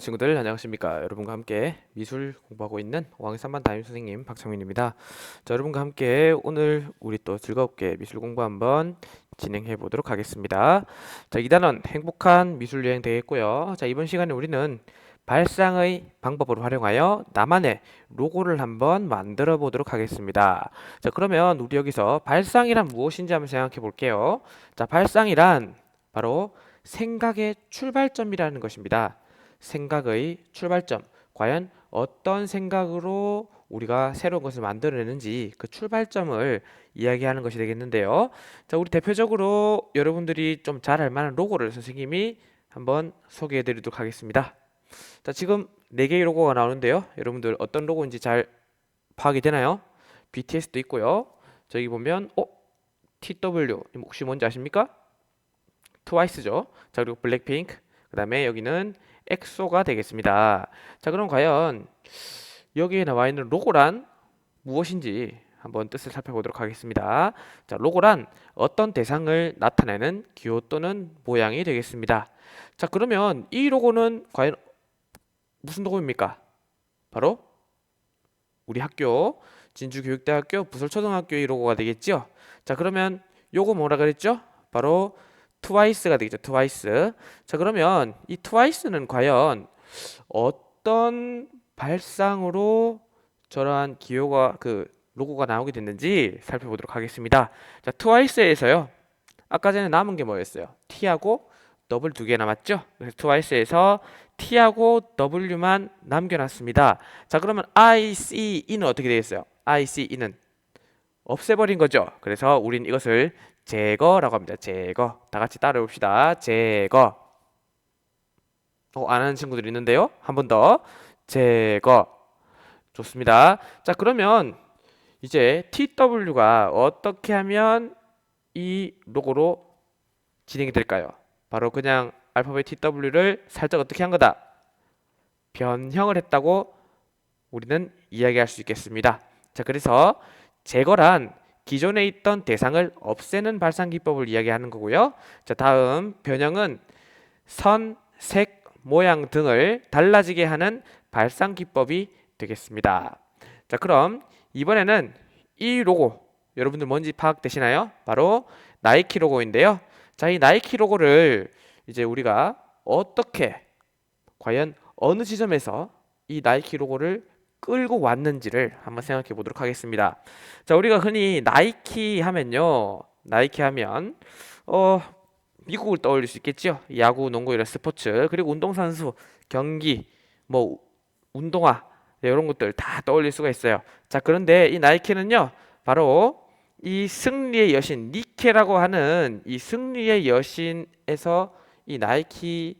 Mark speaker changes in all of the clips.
Speaker 1: 사랑하는 친구들 안녕하십니까? 여러분과 함께 미술 공부하고 있는 5학년 3반 담임 선생님 박창민입니다. 자 여러분과 함께 오늘 우리 또 즐겁게 미술 공부 한번 진행해 보도록 하겠습니다. 자 2단원 행복한 미술 여행 되겠고요. 자 이번 시간에 우리는 발상의 방법을 활용하여 나만의 로고를 한번 만들어 보도록 하겠습니다. 자 그러면 우리 여기서 발상이란 무엇인지 한번 생각해 볼게요. 자 발상이란 바로 생각의 출발점이라는 것입니다. 생각의 출발점. 과연 어떤 생각으로 우리가 새로운 것을 만들어내는지 그 출발점을 이야기하는 것이 되겠는데요. 자, 우리 대표적으로 여러분들이 좀 잘 알 만한 로고를 선생님이 한번 소개해 드리도록 하겠습니다. 자, 지금 네 개의 로고가 나오는데요. 여러분들 어떤 로고인지 잘 파악이 되나요? BTS도 있고요. 저기 보면 어? TW 혹시 뭔지 아십니까? 트와이스죠. 자, 그리고 블랙핑크. 그다음에 여기는 엑소가 되겠습니다. 자, 그럼 과연 여기에 나와 있는 로고란 무엇인지 한번 뜻을 살펴보도록 하겠습니다. 자, 로고란 어떤 대상을 나타내는 기호 또는 모양이 되겠습니다. 자, 그러면 이 로고는 과연 무슨 로고입니까? 바로 우리 학교 진주교육대학교 부설초등학교의 로고가 되겠죠. 자, 그러면 요거 뭐라 그랬죠? 바로 트와이스가 되겠죠. 트와이스. 자, 그러면 이 트와이스는 과연 어떤 발상으로 저러한 기호가 그 로고가 나오게 됐는지 살펴보도록 하겠습니다. 자, 트와이스에서요. 아까 전에 남은 게 뭐였어요? T하고 W 두 개 남았죠? 그래서 트와이스에서 T하고 W만 남겨놨습니다. 자, 그러면 I, C, E는 어떻게 되겠어요? I, C, E는 없애버린 거죠. 그래서 우린 이것을 제거라고 합니다. 제거. 다 같이 따라해봅시다. 제거. 어, 안 하는 친구들이 있는데요. 한 번 더. 제거. 좋습니다. 자, 그러면 이제 TW가 어떻게 하면 이 로고로 진행이 될까요? 바로 그냥 알파벳 TW를 살짝 어떻게 한 거다? 변형을 했다고 우리는 이야기할 수 있겠습니다. 자, 그래서 제거란 기존에 있던 대상을 없애는 발상 기법을 이야기하는 거고요. 자, 다음 변형은 선, 색, 모양 등을 달라지게 하는 발상 기법이 되겠습니다. 자, 그럼 이번에는 이 로고 여러분들 뭔지 파악되시나요? 바로 나이키 로고인데요. 자, 이 나이키 로고를 이제 우리가 어떻게 과연 어느 지점에서 이 나이키 로고를 끌고 왔는지를 한번 생각해 보도록 하겠습니다. 자, 우리가 흔히 나이키 하면요. 나이키 하면 어 미국을 떠올릴 수 있겠죠. 야구, 농구 이런 스포츠 그리고 운동 선수, 경기, 뭐 운동화 네, 이런 것들 다 떠올릴 수가 있어요. 자, 그런데 이 나이키는요. 바로 이 승리의 여신 니케라고 하는 이 승리의 여신에서 이 나이키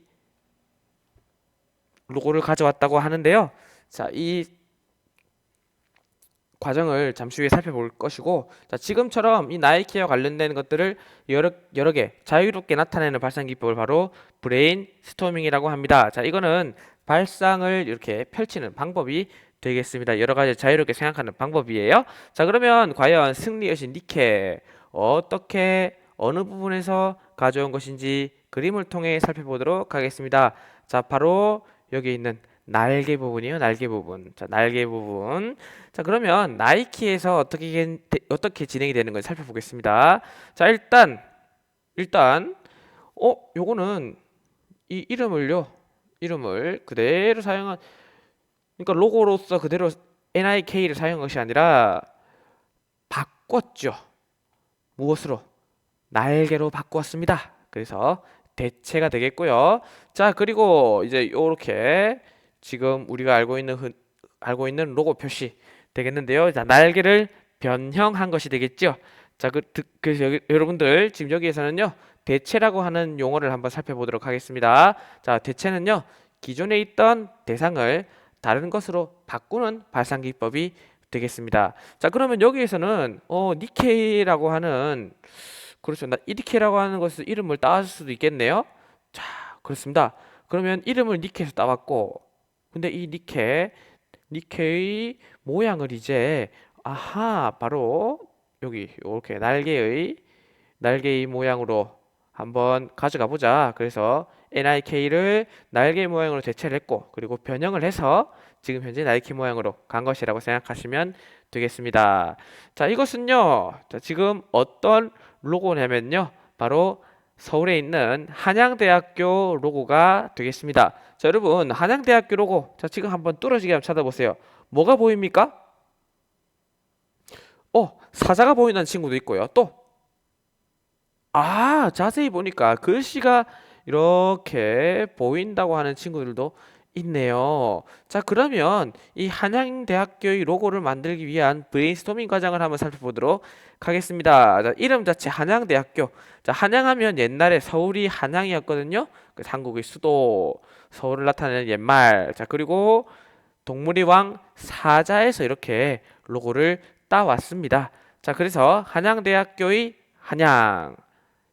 Speaker 1: 로고를 가져왔다고 하는데요. 자, 이 과정을 잠시 후에 살펴볼 것이고 자, 지금처럼 이 나이키와 관련된 것들을 여러 여러 개 자유롭게 나타내는 발상 기법을 바로 브레인 스토밍이라고 합니다. 자, 이거는 발상을 이렇게 펼치는 방법이 되겠습니다. 여러 가지 자유롭게 생각하는 방법이에요. 자, 그러면 과연 승리 여신 니케 어떻게 어느 부분에서 가져온 것인지 그림을 통해 살펴보도록 하겠습니다. 자, 바로 여기 있는 날개 부분이요. 날개 부분. 자, 날개 부분. 자, 그러면 나이키에서 어떻게 어떻게 진행이 되는 걸 살펴보겠습니다. 자, 일단 일단 어, 요거는 이 이름을요. 이름을 그대로 사용한 그러니까 로고로서 그대로 NIK를 사용한 것이 아니라 바꿨죠. 무엇으로? 날개로 바꾸었습니다. 그래서 대체가 되겠고요. 자, 그리고 이제 요렇게 지금 우리가 알고 있는 흔, 알고 있는 로고 표시 되겠는데요. 자, 날개를 변형한 것이 되겠죠. 자, 그, 그래서 여기, 여러분들 지금 여기에서는요. 대체라고 하는 용어를 한번 살펴보도록 하겠습니다. 자, 대체는요. 기존에 있던 대상을 다른 것으로 바꾸는 발상 기법이 되겠습니다. 자, 그러면 여기에서는 어, 니케이라고 하는 그렇죠. 나 이디케라고 하는 것을 이름을 따왔을 수도 있겠네요. 자, 그렇습니다. 그러면 이름을 니케에서 따왔고 근데 이 니케 니케의 모양을 이제 아하 바로 여기 이렇게 날개의 날개의 모양으로 한번 가져가 보자. 그래서 nik를 날개 모양으로 대체를 했고 그리고 변형을 해서 지금 현재 나이키 모양으로 간 것이라고 생각하시면 되겠습니다. 자, 이것은요. 자, 지금 어떤 로고냐면요. 바로 서울에 있는 한양대학교 로고가 되겠습니다. 자, 여러분, 한양대학교 로고. 자, 지금 한번 뚫어지게 한번 찾아보세요. 뭐가 보입니까? 어, 사자가 보이는 친구도 있고요. 또, 아, 자세히 보니까 글씨가 이렇게 보인다고 하는 친구들도 있네요. 자, 그러면 이 한양대학교의 로고를 만들기 위한 브레인스토밍 과정을 한번 살펴보도록 하겠습니다. 자, 이름 자체 한양대학교. 자, 한양하면 옛날에 서울이 한양이었거든요. 그 한국의 수도, 서울을 나타내는 옛말. 자, 그리고 동물의 왕 사자에서 이렇게 로고를 따왔습니다. 자, 그래서 한양대학교의 한양.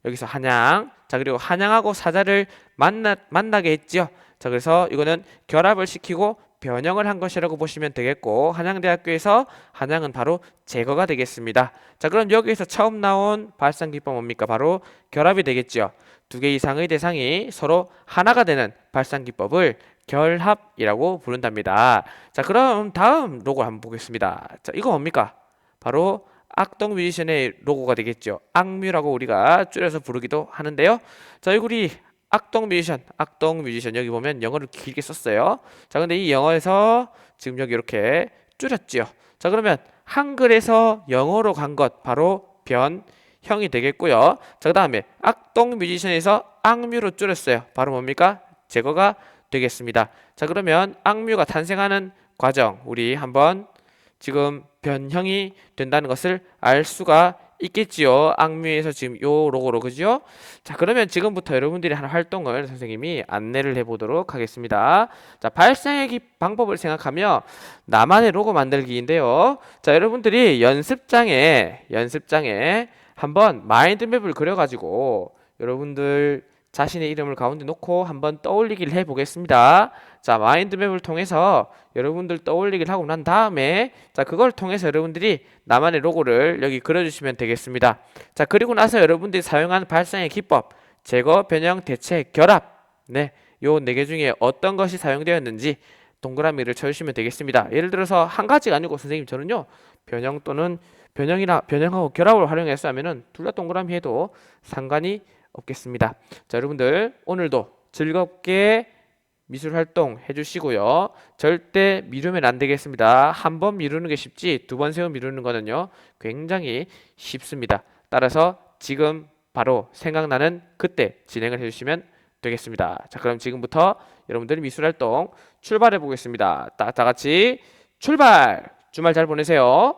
Speaker 1: 여기서 한양. 자, 그리고 한양하고 사자를 만나, 만나게 했지요. 자, 그래서 이거는 결합을 시키고 변형을 한 것이라고 보시면 되겠고, 한양대학교에서 한양은 바로 제거가 되겠습니다. 자, 그럼 여기에서 처음 나온 발상 기법 뭡니까? 바로 결합이 되겠죠. 두개 이상의 대상이 서로 하나가 되는 발상 기법을 결합이라고 부른답니다. 자, 그럼 다음 로고 한번 보겠습니다. 자, 이거 뭡니까? 바로 악동 뮤지션의 로고가 되겠죠. 악뮤라고 우리가 줄여서 부르기도 하는데요. 자, 여기 우리 악동 뮤지션, 악동 뮤지션 여기 보면 영어를 길게 썼어요. 자, 근데 이 영어에서 지금 여기 이렇게 줄였지요. 자, 그러면 한글에서 영어로 간 것 바로 변형이 되겠고요. 자, 그다음에 악동 뮤지션에서 악뮤로 줄였어요. 바로 뭡니까? 제거가 되겠습니다. 자, 그러면 악뮤가 탄생하는 과정 우리 한번 지금 변형이 된다는 것을 알 수가 있겠지요. 악뮤에서 지금 요 로고로 그죠? 자, 그러면 지금부터 여러분들이 하는 활동을 선생님이 안내를 해 보도록 하겠습니다. 자, 발생의 기- 방법을 생각하며 나만의 로고 만들기인데요. 자, 여러분들이 연습장에 연습장에 한번 마인드맵을 그려 가지고 여러분들 자신의 이름을 가운데 놓고 한번 떠올리기를 해보겠습니다. 자, 마인드맵을 통해서 여러분들 떠올리기를 하고 난 다음에 자, 그걸 통해서 여러분들이 나만의 로고를 여기 그려주시면 되겠습니다. 자, 그리고 나서 여러분들이 사용하는 발상의 기법, 제거, 변형, 대체, 결합. 네, 요 네 개 중에 어떤 것이 사용되었는지 동그라미를 쳐주시면 되겠습니다. 예를 들어서 한 가지가 아니고 선생님 저는요 변형 또는 변형이나 변형하고 결합을 활용해서 하면은 둘 다 동그라미 해도 상관이 없겠습니다. 자, 여러분들 오늘도 즐겁게 미술 활동 해주시고요. 절대 미루면 안 되겠습니다. 한 번 미루는 게 쉽지 두 번 세워 미루는 거는요 굉장히 쉽습니다. 따라서 지금 바로 생각나는 그때 진행을 해주시면 되겠습니다. 자, 그럼 지금부터 여러분들 미술 활동 출발해 보겠습니다. 다, 다 같이 출발! 주말 잘 보내세요.